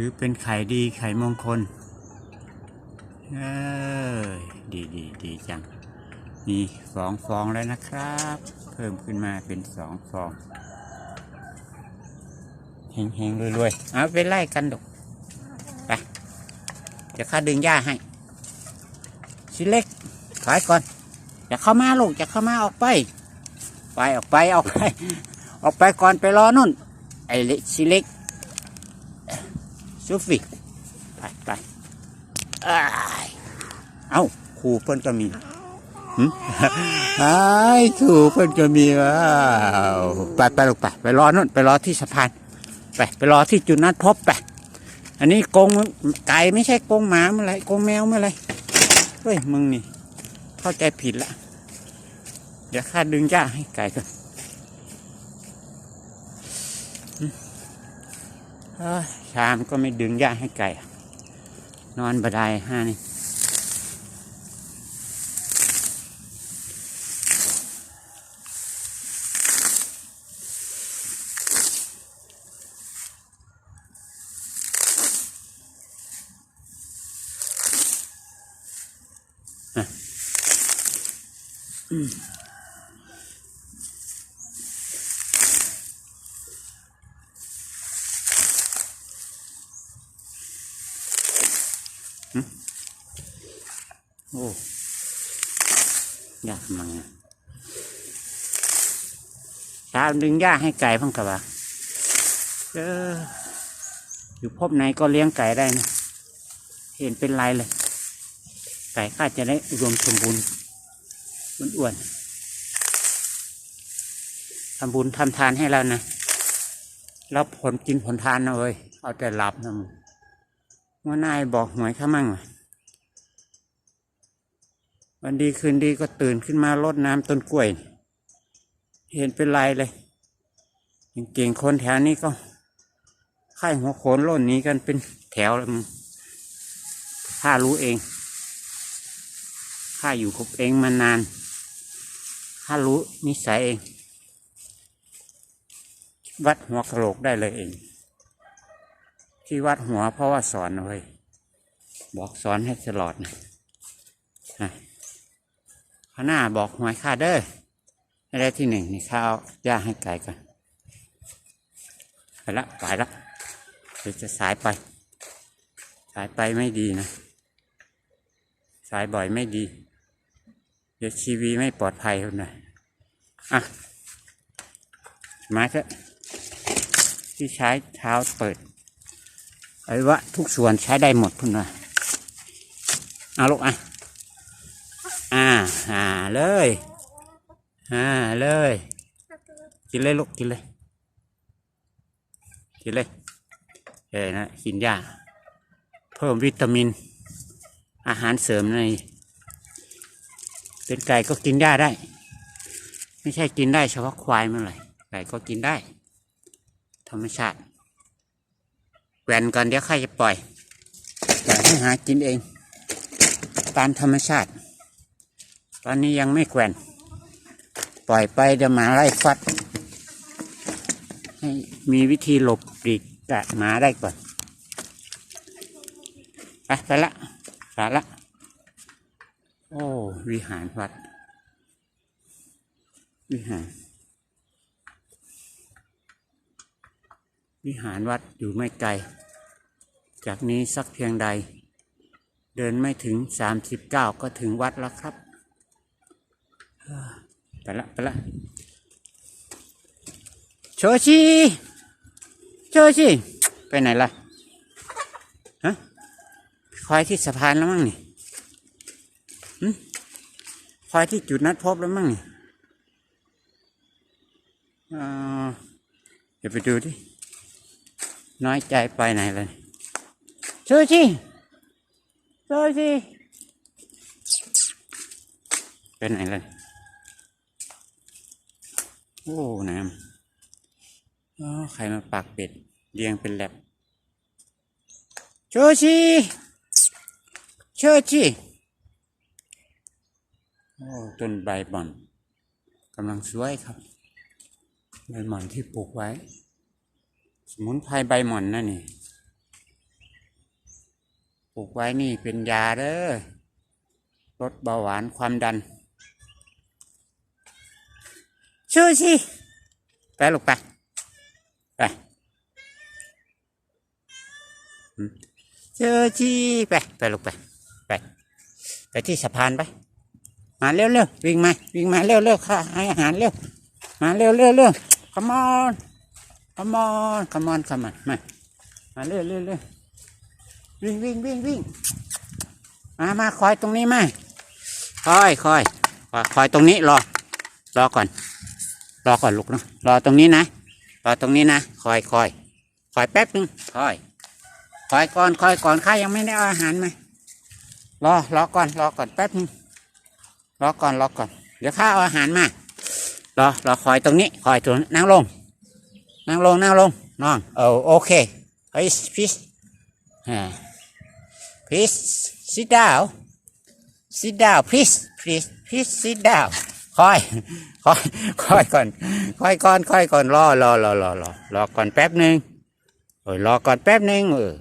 ถือเป็นไข่ดีไข่มงคล เออดีดีดีจัง มีสองฟองแล้วนะครับ เพิ่มขึ้นมาเป็นสองฟองเฮงเฮงๆรวยๆ เอาไปไล่กันดกไปเดี๋ยวข้าดึงหญ้าให้ชิ้นเล็กขายก่อนอย่าเข้ามาลูกอย่าเข้ามาออกไป ไปออกไปออกไป ออกไปก่อนไปรอนุ่น ไอ้เล็กชิ้นเล็ก ซูฟิไปไปอ้ายเอ้าครูเพิ่นก็มีหึไอ้ายครูเพิ่นก็มีว้าวไปไปลูกไปไปรอนุ่นไปรอที่สะพานไปไปรอที่จุดนัดพบไปอันนี้กงไก่ไม่ใช่กงหมาเมื่อไรกงแมวเมื่อไรเฮ้ยมึงนี่ เข้าใจผิดละ เดี๋ยวข้าดึงหญ้าให้ไก่ก่อน ชามก็ไม่ดึงหญ้าให้ไก่ นอนบดายห้านี่ โอ้ยากมังอะชามดึงหญ้าให้ไก่พังกับว่าเอออยู่พบไหนก็เลี้ยงไก่ได้นะเห็นเป็นไรเลย ไก่ข้าจะได้อุดมสมบูรณ์อ้วนๆทำบุญทำทานให้เรานะแล้วผลกินผลทานนะเว้ยเอาแต่หลับนะมึง ว่านายบอกหวยข้ามั่งวันดีคืนดีก็ตื่นขึ้นมารดน้ำต้นกล้วย เห็นเป็นไรเลยเก่งคนแถวนี้ก็ไข้หัวโขนร่นนี้กันเป็นแถวเลยมึงข้ารู้เองข้าอยู่กับเองมานานข้ารู้นิสัยเอง วัดหัวกะโหลกได้เลยเอง ที่วัดหัวเพราะว่าสอนเอาไว้บอกสอนให้ตลอดนะนะข้างหน้าบอกหวยข้าเด้อให้ได้ที่หนึ่งนี่ข้าเอาย่าให้ไก่กันไปละไปละเดี๋ยวจะสายไป สายไปไม่ดีนะ สายบ่อยไม่ดี เดี๋ยวชีวีไม่ปลอดภัยคนหนะอะมาเถอะที่ใช้เท้าเปิด ไอ้วะทุกส่วนใช้ได้หมดพุ่นนะเอาลูกอะอ่าอ่าเลยอ่าเลย กินเลยลูกกินเลย กินเลยเออนะกินยาเพิ่มวิตามิน อาหารเสริมใน เป็นไก่ก็กินหญ้าได้ ไม่ใช่กินได้เฉพาะควายเมื่อไหร่ไก่ก็กินได้ ธรรมชาติ แหวนก่อนเดี๋ยวใครจะปล่อยปล่อยให้หากินเอง ตามธรรมชาติ ตอนนี้ยังไม่แกว่นปล่อยไปเดี๋ยวหมาไล่ฟัด ให้มีวิธีหลบปลีกกะหมาได้ก่อนไปไปละไปละ โอ้ วิหารวัด วิหาร วิหารวัดอยู่ไม่ไกล จากนี้สักเพียงใด เดินไม่ถึงสามสิบเก้าก็ถึงวัดแล้วครับไปละไปละโชชิโชชิไปไหนล่ะฮะคอยที่สะพานแล้วมั้งนี่คอยที่จุดนัดพบแล้วมั้งนี่อ่าเดี๋ยวไปดูดิ น้อยใจไปไหนเลยชูชิชูชิไปไหนเลยโอ้น้ำอ๋อใครมาปากเป็ดเรียงเป็นแลบชูชิชูชิโอ้ต้นใบหม่อนกำลังสวยครับใบหม่อนที่ปลูกไว้ สมุนไพรใบหม่อนนั่นนี่ปลูกไว้นี่เป็นยาเด้อลดเบาหวานความดันช่วยสิไปลูกไปไปอืมเจอจีไปไปลูกไปไป ไปที่สะพานไป มาเร็วเร็ววิ่งมา วิ่งมาเร็วเร็วค่ะให้อาหารเร็ว มาเร็วเร็วเร็ว come on come on come on come on มามาเร็วเร็วเร็ววิ่งวิ่งวิ่งวิ่งมามาคอยตรงนี้มาคอยคอยคอยคอยตรงนี้รอ รอก่อน รอก่อนลูกเนาะรอตรงนี้นะ รอตรงนี้นะ คอยคอยคอยแป๊บนึงคอยคอยก่อนคอยก่อนข้ายังไม่ได้อาอาหารมารอรอก่อนรอก่อนแป๊บนึงรอก่อนรอก่อน เดี๋ยวข้าเอาอาหารมารอรอคอยตรงนี้ คอยตรงนั่งลง นั่งลงนั่งลงน้องเออโอเคเฮ้ยพีชฮ่า please sit down sit down please please please sit down คอยคอยคอยก่อนคอยก่อนคอยก่อนรอรอรอรอรอรอก่อนแป๊บหนึ่งเออรอก่อนแป๊บหนึ่งเออ